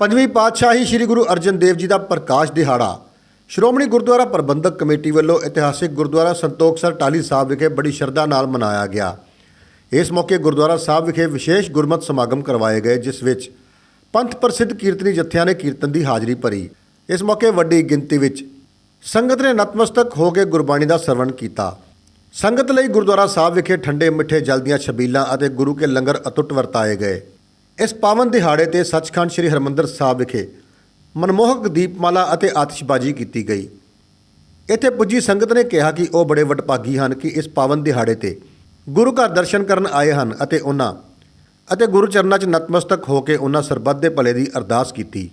ਪੰਜਵੀਂ ਪਾਤਸ਼ਾਹੀ ਸ੍ਰੀ ਗੁਰੂ ਅਰਜਨ ਦੇਵ ਜੀ ਦਾ ਪ੍ਰਕਾਸ਼ ਦਿਹਾੜਾ। ਸ਼੍ਰੋਮਣੀ ਗੁਰਦੁਆਰਾ ਪ੍ਰਬੰਧਕ ਕਮੇਟੀ ਵੱਲੋਂ ਇਤਿਹਾਸਿਕ ਗੁਰਦੁਆਰਾ ਸੰਤੋਖਸਰ ਟਾਲੀ ਸਾਹਿਬ ਵਿਖੇ ਬੜੀ ਸ਼ਰਧਾ ਨਾਲ ਮਨਾਇਆ ਗਿਆ। ਇਸ ਮੌਕੇ ਗੁਰਦੁਆਰਾ ਸਾਹਿਬ ਵਿਖੇ ਵਿਸ਼ੇਸ਼ ਗੁਰਮਤ ਸਮਾਗਮ ਕਰਵਾਏ ਗਏ, ਜਿਸ ਵਿੱਚ ਪੰਥ ਪ੍ਰਸਿੱਧ ਕੀਰਤਨੀ ਜਥਿਆਂ ਨੇ ਕੀਰਤਨ ਦੀ ਹਾਜ਼ਰੀ ਭਰੀ। ਇਸ ਮੌਕੇ ਵੱਡੀ ਗਿਣਤੀ ਵਿੱਚ ਸੰਗਤ ਨੇ ਨਤਮਸਤਕ ਹੋ ਕੇ ਗੁਰਬਾਣੀ ਦਾ ਸਰਵਣ ਕੀਤਾ। ਸੰਗਤ ਲਈ ਗੁਰਦੁਆਰਾ ਸਾਹਿਬ ਵਿਖੇ ਠੰਡੇ ਮਿੱਠੇ ਜਲ ਦੀਆਂ ਛਬੀਲਾਂ ਅਤੇ ਗੁਰੂ ਕੇ ਲੰਗਰ ਅਤੁੱਟ ਵਰਤਾਏ ਗਏ। ਇਸ ਪਾਵਨ ਦਿਹਾੜੇ ਤੇ ਸੱਚਖੰਡ ਸ੍ਰੀ ਹਰਮੰਦਰ ਸਾਹਿਬ ਵਿਖੇ ਮਨਮੋਹਕ ਦੀਪਮਾਲਾ ਅਤੇ ਆਤਿਸ਼ਬਾਜ਼ੀ ਕੀਤੀ ਗਈ। ਇੱਥੇ ਪੁੱਜੀ ਸੰਗਤ ਨੇ ਕਿਹਾ ਕਿ ਉਹ ਬੜੇ ਵਡਭਾਗੀ ਹਨ ਕਿ ਇਸ ਪਾਵਨ ਦਿਹਾੜੇ ਤੇ ਗੁਰੂ ਘਰ ਦਰਸ਼ਨ ਕਰਨ ਆਏ ਹਨ ਅਤੇ ਉਹਨਾਂ ਅਤੇ ਗੁਰੂ ਚਰਨਾਂ 'ਚ ਨਤਮਸਤਕ ਹੋ ਕੇ ਉਹਨਾਂ ਸਰਬੱਤ ਦੇ ਭਲੇ ਦੀ ਅਰਦਾਸ ਕੀਤੀ।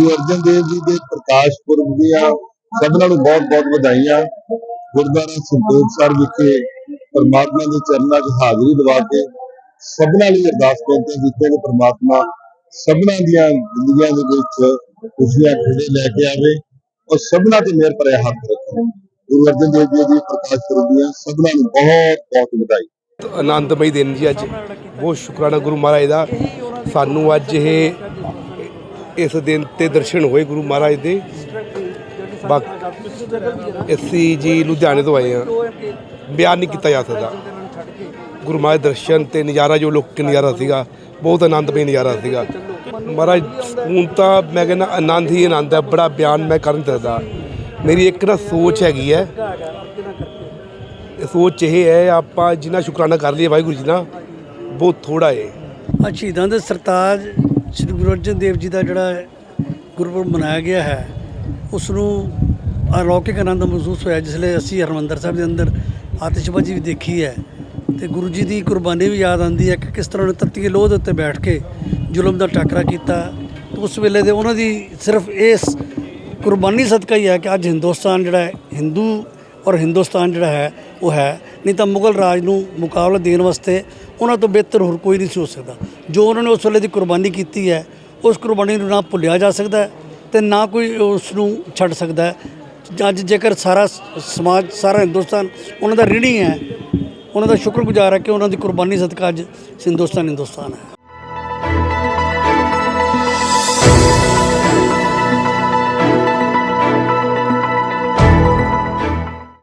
ਗੁਰੂ ਅਰਜਨ ਦੇਵ ਜੀ ਦੇ ਪ੍ਰਕਾਸ਼ ਪੁਰਬ ਦੀਆਂ ਸਭਨਾਂ ਨੂੰ ਬਹੁਤ-ਬਹੁਤ ਵਧਾਈਆਂ। ਗੁਰਦੁਆਰਾ ਸੰਤੋਖ ਸਰ ਵਿਖੇ ਪਰਮਾਤਮਾ ਦੇ ਚਰਨਾਂ 'ਚ ਹਾਜ਼ਰੀ ਦਿਵਾ ਕੇ ਸਭਨਾਂ ਲਈ ਅਰਦਾਸ ਬੇਨਤੀ ਕੀਤੀ ਕਿ ਪਰਮਾਤਮਾ ਸਭਨਾਂ ਦੀਆਂ ਜ਼ਿੰਦਗੀਆਂ ਦੇ ਵਿੱਚ ਖੁਸ਼ੀਆਂ ਖੇੜੇ ਲੈ ਕੇ ਆਵੇ ਔਰ ਸਭਨਾਂ ਤੇ ਮਿਹਰ ਭਰਿਆ ਹੱਥ ਰੱਖੇ। ਗੁਰੂ ਅਰਜਨ ਦੇਵ ਜੀ ਦੀ ਪ੍ਰਕਾਸ਼ ਪੁਰਬ ਦੀਆਂ ਸਭਨਾਂ ਨੂੰ ਬਹੁਤ-ਬਹੁਤ ਵਧਾਈ। ਆਨੰਦਮਈ ਦਿਨ ਜੀ ਅੱਜ। ਬਹੁਤ ਸ਼ੁਕਰਾਨਾ ਗੁਰੂ ਮਹਾਰਾਜ ਦਾ। ਸਾਨੂੰ ਅੱਜ ਇਹ ਇਸ ਦਿਨ ਤੇ ਦਰਸ਼ਨ ਹੋਏ ਗੁਰੂ ਮਹਾਰਾਜ ਦੇ। ਬਾਕੀ ਅਸੀਂ ਜੀ ਲੁਧਿਆਣੇ ਤੋਂ ਆਏ ਆ ਬਿਆਨ ਨਹੀਂ ਕੀਤਾ ਜਾ ਸਕਦਾ। ਗੁਰੂ ਮਹਾਰਾਜ ਦਰਸ਼ਨ ਤੇ ਨਜ਼ਾਰਾ ਜੋ ਲੋਕ ਨਜ਼ਾਰਾ ਸੀਗਾ, ਬਹੁਤ ਆਨੰਦਮਈ ਨਜ਼ਾਰਾ ਸੀਗਾ। ਮਹਾਰਾਜ, ਹੁਣ ਤਾਂ ਮੈਂ ਕਹਿੰਦਾ ਆਨੰਦ ਹੀ ਆਨੰਦ ਹੈ, ਬੜਾ ਬਿਆਨ ਮੈਂ ਕਰਨ ਨਹੀਂ ਸਕਦਾ। ਮੇਰੀ ਇੱਕ ਨਾ ਸੋਚ ਹੈਗੀ ਹੈ। ਇਹ ਸੋਚ ਇਹ ਹੈ, ਆਪਾਂ ਜਿੰਨਾ ਸ਼ੁਕਰਾਨਾ ਕਰ ਲਈਏ ਵਾਹਿਗੁਰੂ ਜੀ ਦਾ, ਬਹੁਤ ਥੋੜਾ ਹੈ। ਅੱਜ ਸ਼ਹੀਦਾਂ ਦੇ ਸਰਤਾਜ ਸ੍ਰੀ ਗੁਰੂ ਅਰਜਨ ਦੇਵ ਜੀ ਦਾ ਜਿਹੜਾ ਗੁਰਪੁਰਬ ਮਨਾਇਆ ਗਿਆ ਹੈ ਉਸ ਨੂੰ ਅਲੌਕਿਕ ਆਨੰਦ ਮਹਿਸੂਸ ਹੋਇਆ, ਜਿਸ ਲਈ ਅਸੀਂ ਹਰਮੰਦਰ ਸਾਹਿਬ ਦੇ ਅੰਦਰ ਆਤਿਸ਼ਬਾਜ਼ੀ ਵੀ ਦੇਖੀ ਹੈ। ਤੇ ਗੁਰੂ ਜੀ ਦੀ ਕੁਰਬਾਨੀ ਵੀ ਯਾਦ ਆਉਂਦੀ ਹੈ ਕਿ ਕਿਸ ਤਰ੍ਹਾਂ ਉਹਨੇ ਤੱਤੀ ਲੋਹ ਦੇ ਉੱਤੇ ਬੈਠ ਕੇ ਜ਼ੁਲਮ ਦਾ ਟਾਕਰਾ ਕੀਤਾ। ਉਸ ਵੇਲੇ ਦੇ ਉਹਨਾਂ ਦੀ ਸਿਰਫ ਇਸ ਕੁਰਬਾਨੀ ਸਦਕਾ ਹੀ ਹੈ ਕਿ ਅੱਜ ਹਿੰਦੁਸਤਾਨ ਜਿਹੜਾ ਹੈ, ਹਿੰਦੂ ਔਰ ਹਿੰਦੁਸਤਾਨ ਜਿਹੜਾ ਹੈ, ਉਹ ਹੈ ਨਹੀਂ ਤਾਂ ਮੁਗਲ ਰਾਜ ਨੂੰ ਮੁਕਾਬਲਾ ਦੇਣ ਵਾਸਤੇ ਉਹਨਾਂ ਤੋਂ ਬਿਹਤਰ ਹੋਰ ਕੋਈ ਨਹੀਂ ਸੀ ਹੋ ਸਕਦਾ। ਜੋ ਉਹਨਾਂ ਨੇ ਉਸ ਵੇਲੇ ਦੀ ਕੁਰਬਾਨੀ ਕੀਤੀ ਹੈ, ਉਸ ਕੁਰਬਾਨੀ ਨੂੰ ਨਾ ਭੁੱਲਿਆ ਜਾ ਸਕਦਾ ਹੈ ਤੇ ਨਾ ਕੋਈ ਉਸ ਨੂੰ ਛੱਡ ਸਕਦਾ ਅੱਜ ਜੇਕਰ ਸਾਰਾ ਸਮਾਜ, ਸਾਰਾ ਹਿੰਦੁਸਤਾਨ ਉਹਨਾਂ ਦਾ ਰਿਣੀ ਹੈ, ਉਹਨਾਂ ਦਾ ਸ਼ੁਕਰਗੁਜ਼ਾਰ ਹੈ ਕਿ ਉਹਨਾਂ ਦੀ ਕੁਰਬਾਨੀ ਸਦਕਾ ਅੱਜ ਹਿੰਦੁਸਤਾਨ ਹਿੰਦੁਸਤਾਨ ਹੈ।